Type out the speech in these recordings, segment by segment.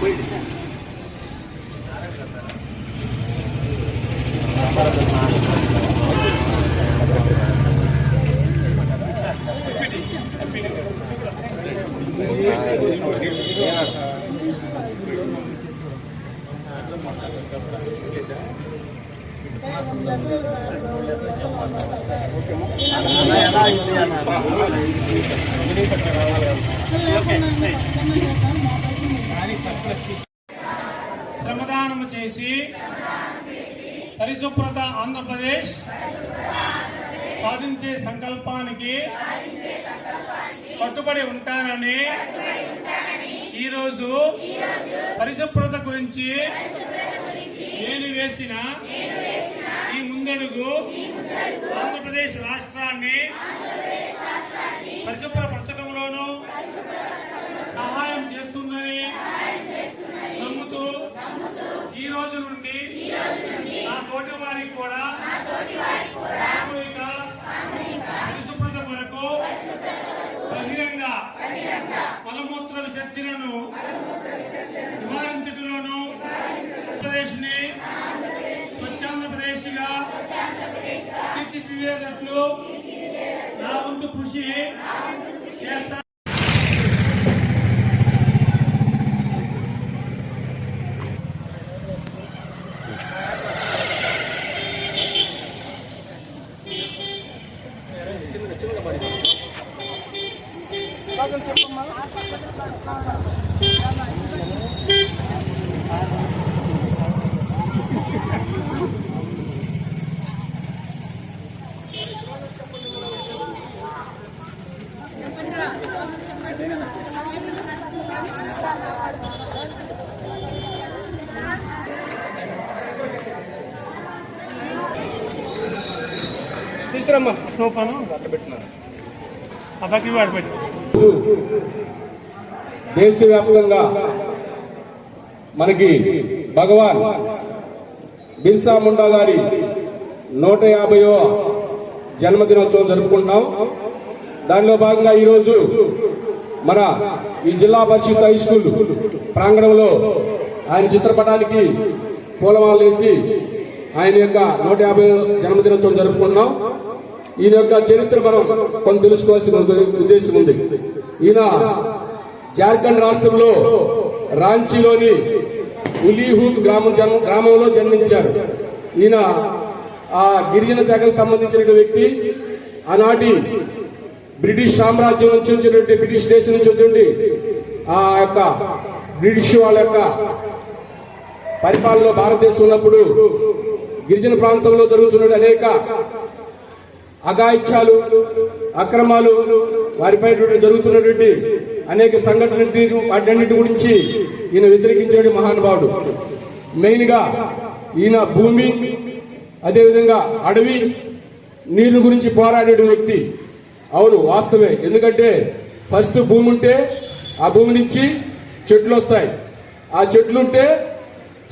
போயிடுச்சு శ్రమదానము చేసి పరిశుభ్రత ఆంధ్రప్రదేశ్ సాధించే సంకల్పానికి కట్టుబడి ఉంటానని ఈరోజు పరిశుభ్రత గురించి నేను వేసిన ఈ ముందడుగు ఆంధ్రప్రదేశ్ రాష్ట్రాన్ని పరిశుభ్రపరచడంలోనూ సహాయం చేస్తుందని నమ్ముతూ ఈ రోజు నుండి నా తోటి వారికి కూడా పరిశుభ్రత కొరకు బహిరంగ మలమూత్ర విసర్జనను నివారించడంలోనూ ఆంధ్రప్రదేశ్ని స్వచ్ఛాంధ్రప్రదేశ్గా తీర్చిదిద్దేటట్లు నా వంతు కృషి చేస్తా తీసుకురమ్మా సోఫాను దేశవ్యాప్తంగా మనకి భగవాన్ బిర్సా ముండా గారి నూట యాభైవ జన్మదినోత్సవం జరుపుకుంటున్నాం. దానిలో భాగంగా ఈరోజు మన ఈ జిల్లా పరిషత్ హై స్కూల్ ప్రాంగణంలో ఆయన చిత్రపటానికి పూలమాలేసి ఆయన యొక్క నూట యాభై జన్మదినోత్సవం జరుపుకుంటున్నాం. ఈయన యొక్క చరిత్ర మనం కొంత తెలుసుకోవాల్సిన ఉద్దేశం ఉంది. ఈయన జార్ఖండ్ రాష్ట్రంలో రాంచీలోని ఉలీహూత్ గ్రామం జన్మ గ్రామంలో జన్మించారు. ఈయన ఆ గిరిజన తెగకు సంబంధించిన వ్యక్తి ఆనాటి బ్రిటిష్ సామ్రాజ్యం నుంచి వచ్చినటువంటి బ్రిటిష్ దేశం నుంచి వచ్చినటువంటి ఆ యొక్క బ్రిటిష్ వాళ్ళ యొక్క పరిపాలన భారతదేశం ఉన్నప్పుడు గిరిజన ప్రాంతంలో జరుగుతున్న అనేక అగాయిత్యాలు అక్రమాలు వారిపై జరుగుతున్నటువంటి అనేక సంఘటనలు వాటన్నిటి గురించి ఈయన వ్యతిరేకించిన మహానుభావుడు. మెయిన్గా ఈయన భూమి అదేవిధంగా అడవి నీళ్ళు గురించి పోరాడే వ్యక్తి. అవును వాస్తవే ఎందుకంటే ఫస్ట్ భూమి ఉంటే ఆ భూమి నుంచి చెట్లు వస్తాయి. ఆ చెట్లు ఉంటే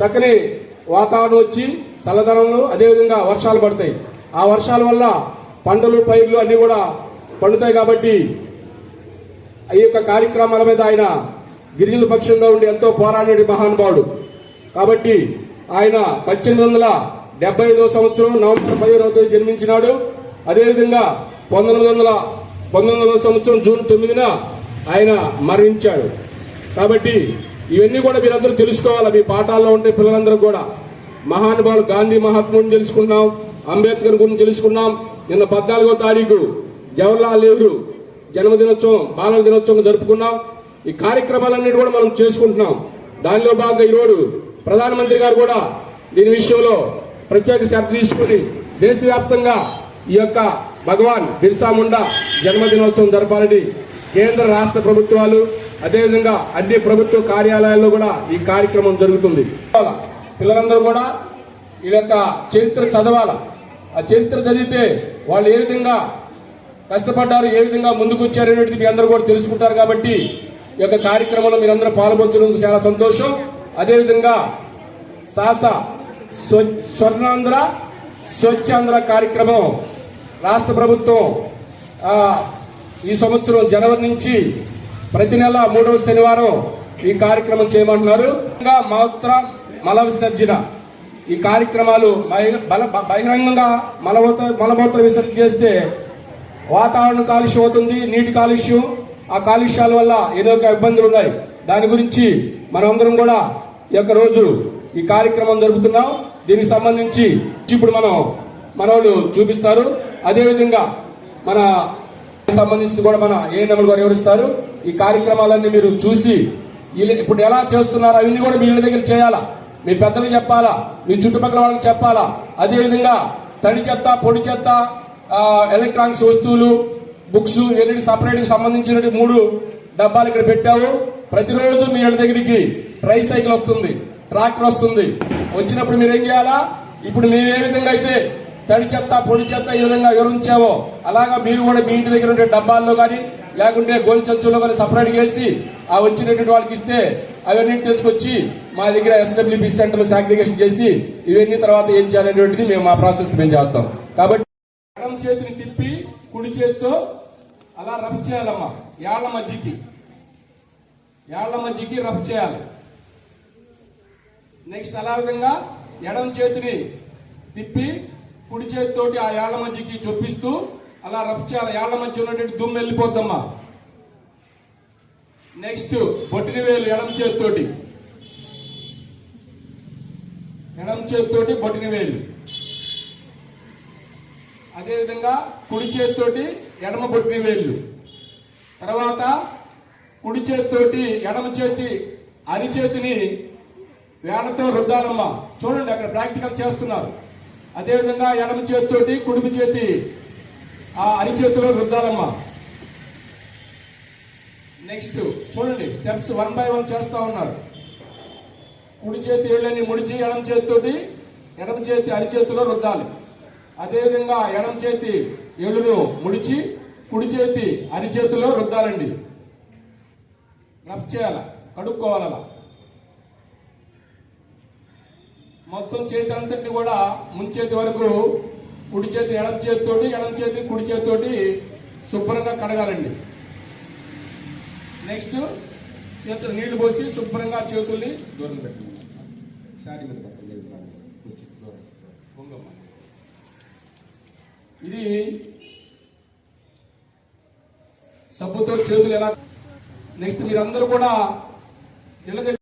చక్కని వాతావరణం వచ్చి చల్లదనంలో అదేవిధంగా వర్షాలు పడతాయి. ఆ వర్షాల వల్ల పంటలు పైర్లు అన్ని కూడా పండుతాయి కాబట్టి ఈ యొక్క కార్యక్రమాల మీద ఆయన గిరిజన పక్షంగా ఉండి ఎంతో పోరాడే మహానుభావుడు. కాబట్టి ఆయన పద్దెనిమిది వందల డెబ్బై ఐదవ సంవత్సరం నవంబర్ పదిహేనవ తేదీ జన్మించినాడు. అదేవిధంగా పంతొమ్మిది వందల పంతొమ్మిది వందల సంవత్సరం జూన్ తొమ్మిదిన ఆయన మరణించాడు. కాబట్టి ఇవన్నీ కూడా మీరందరూ తెలుసుకోవాలి? మీ పాఠాల్లో ఉండే పిల్లలందరూ కూడా. మహానుభావులు గాంధీ మహాత్ముని తెలుసుకున్నాం అంబేద్కర్ గురించి తెలుసుకున్నాం నిన్న పద్నాలుగో తారీఖు జవహర్లాల్ నెహ్రూ జన్మదినోత్సవం బాలల దినోత్సవం జరుపుకున్నాం. ఈ కార్యక్రమాలన్నిటి కూడా మనం చేసుకుంటున్నాం. దానిలో భాగంగా ఈరోజు ప్రధానమంత్రి గారు కూడా దీని విషయంలో ప్రత్యేక శ్రద్ధ తీసుకుని దేశవ్యాప్తంగా ఈ యొక్క భగవాన్ బిర్సా ముండా జన్మదినోత్సవం జరపాలని కేంద్ర రాష్ట్ర ప్రభుత్వాలు అదేవిధంగా అన్ని ప్రభుత్వ కార్యాలయాల్లో కూడా ఈ కార్యక్రమం జరుగుతుంది. పిల్లలందరూ కూడా వీళ్ళ యొక్క చరిత్ర చదవాల. ఆ చరిత్ర చదివితే వాళ్ళు ఏ విధంగా కష్టపడ్డారు ఏ విధంగా ముందుకు వచ్చారు అనేది మీ అందరూ కూడా తెలుసుకుంటారు కాబట్టి ఈ యొక్క కార్యక్రమంలో మీరందరూ పాల్గొంటున్నందుకు చాలా సంతోషం. అదేవిధంగా సాస స్వర్ణాంధ్ర స్వచ్ఛాంధ్ర కార్యక్రమం రాష్ట్ర ప్రభుత్వం ఈ సంవత్సరం జనవరి నుంచి ప్రతి నెల మూడవ శనివారం ఈ కార్యక్రమం చేయమంటున్నారు. మాత్ర మల విసర్జన ఈ కార్యక్రమాలు బహిరంగంగా మలమూత్ర మలమూత్ర విసర్జన చేస్తే వాతావరణం కాలుష్యం అవుతుంది నీటి కాలుష్యం. ఆ కాలుష్యాల వల్ల ఏదో ఒక ఇబ్బందులు ఉన్నాయి. దాని గురించి మనమందరం కూడా ఈ యొక్క రోజు ఈ కార్యక్రమం జరుపుతున్నాం. దీనికి సంబంధించి ఇప్పుడు మనం మనవాళ్ళు చూపిస్తారు. అదేవిధంగా మన సంబంధించి కూడా మన ఏ నెంబర్ గారు వివరిస్తారు ఈ కార్యక్రమాలన్నీ మీరు చూసి ఇప్పుడు ఎలా చేస్తున్నారు అవన్నీ కూడా మీ ఇళ్ళ దగ్గర చేయాలా? మీ పెద్దలు చెప్పాలా? మీ చుట్టుపక్కల వాళ్ళకి చెప్పాలా? అదేవిధంగా తడి చెత్త పొడి చెత్త ఎలక్ట్రానిక్స్ వస్తువులు బుక్స్ ఎన్నిటి సపరేట్ సంబంధించిన మూడు డబ్బాలు ఇక్కడ పెట్టావు. ప్రతిరోజు మీ ఇళ్ళ దగ్గరికి ట్రై సైకిల్ వస్తుంది ట్రాక్టర్ వస్తుంది. వచ్చినప్పుడు మీరు ఏం చేయాలా? ఇప్పుడు మేము ఏ విధంగా అయితే తడి చెత్త పొడి చెత్త ఈ విధంగా వివరించావో అలాగా మీరు కూడా మీ ఇంటి దగ్గర ఉండే డబ్బాల్లో కానీ లేకుంటే గోని సంచుల్లో కానీ సపరేట్ చేసి ఆ వచ్చినటువంటి వాళ్ళకి ఇస్తే అవన్నీ తీసుకొచ్చి మా దగ్గర ఎస్డబ్ల్యూపీ సెంటర్ సాగ్రిగేషన్ చేసి ఇవన్నీ తర్వాత ఏం చేయాలనేటువంటిది మేము మా ప్రాసెస్ మేము చేస్తాం. కాబట్టి ఎడం చేతిని తిప్పి కుడి చేతితో అలా రఫ్ చేయాలమ్మా. ఏళ్ళ మధ్యకి. ఏళ్ళ మధ్యకి రఫ్ చేయాలి. నెక్స్ట్ అలా విధంగా ఎడం చేతిని తిప్పి కుడి చేతితోటి ఆ యాళ్ళ మధ్యకి చొప్పిస్తూ అలా రఫ్ చేయాలి యాళ్ళ మధ్య ఉన్నటువంటి దుమ్ము వెళ్ళిపోద్దమ్మా. నెక్స్ట్ బొట్టిన వేలు ఎడం చేతితోటి. ఎడం చేతితోటి బొట్టిని వేలు. అదేవిధంగా కుడి చేతితోటి ఎడమ బొట్టిన వేళ్ళు తర్వాత కుడి చేతితోటి ఎడమ చేతి అరిచేతిని వేళతో రుద్దాలమ్మా. చూడండి అక్కడ ప్రాక్టికల్ చేస్తున్నారు. అదేవిధంగా ఎడమ చేతితోటి కుడిమి చేతి ఆ అరిచేతిలో రుద్దాలమ్మా. నెక్స్ట్ చూడండి స్టెప్స్ వన్ బై వన్ చేస్తా ఉన్నారు. కుడి చేతి ఏళ్ళని ముడిచి ఎడమ చేతితోటి ఎడమ చేతి అరిచేతిలో రుద్దాలి. అదేవిధంగా ఎడమ చేతి ఏళ్ళును ముడిచి కుడి చేతి అరిచేతిలో రుద్దాలండి. రబ్ చేయాల? కడుక్కోవాలలా అలా మొత్తం చేతి అంతటిని కూడా ముంచేతి వరకు కుడి చేతి ఎడమ చేతితోటి ఎడమ చేతి కుడి చేతితోటి శుభ్రంగా కడగాలండి. నెక్స్ట్ చేతులు నీళ్ళు పోసి శుభ్రంగా చేతుల్ని దూరం పెట్టండి. శారీ మీద ఇది సబ్బుతో చేతులు ఎలా నెక్స్ట్ మీరందరూ కూడా నిలదీ